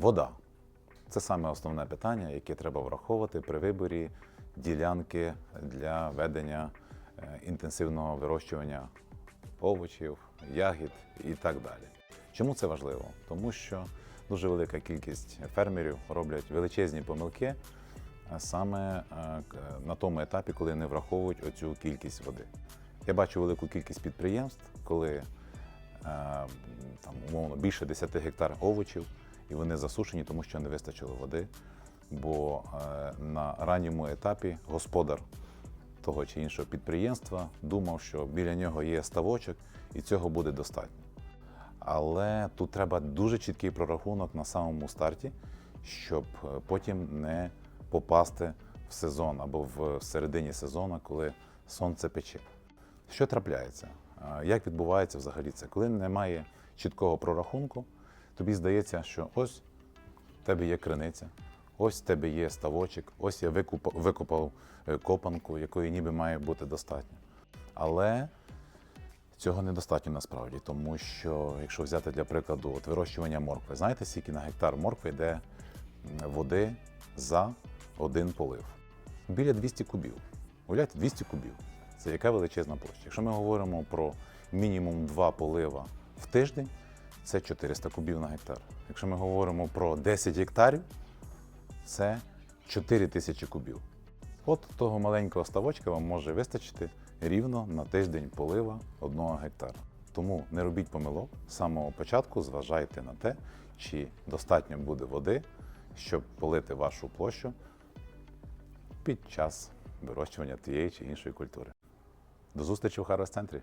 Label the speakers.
Speaker 1: Вода. Це саме основне питання, яке треба враховувати при виборі ділянки для ведення е, інтенсивного вирощування овочів, ягід і так далі. Чому це важливо? Тому що дуже велика кількість фермерів роблять величезні помилки саме е, на тому етапі, коли не враховують оцю кількість води. Я бачу велику кількість підприємств, коли е, там, умовно більше 10 гектар овочів, і вони засушені, тому що не вистачило води. Бо е, на ранньому етапі господар того чи іншого підприємства думав, що біля нього є ставочок, і цього буде достатньо. Але тут треба дуже чіткий прорахунок на самому старті, щоб е, потім не попасти в сезон або в середині сезону, коли сонце пече. Що трапляється? Як відбувається взагалі це? Коли немає чіткого прорахунку, тобі здається, що ось в тебе є криниця, ось в тебе є ставочок, ось я викупав, викопав е, копанку, якої ніби має бути достатньо. Але Цього недостатньо насправді, тому що якщо взяти для прикладу от вирощування моркви, знаєте, скільки на гектар моркви йде води за один полив? Біля 200 кубів. Уявляєте, 200 кубів. Це яка величезна площа. Якщо ми говоримо про мінімум 2 полива в тиждень, це 400 кубів на гектар. Якщо ми говоримо про 10 гектарів, це 4 тисячі кубів. От того маленького ставочка вам може вистачити рівно на тиждень полива одного гектара. Тому не робіть помилок. З самого початку зважайте на те, чи достатньо буде води, щоб полити вашу площу під час вирощування тієї чи іншої культури. До зустрічі в Харвест центрі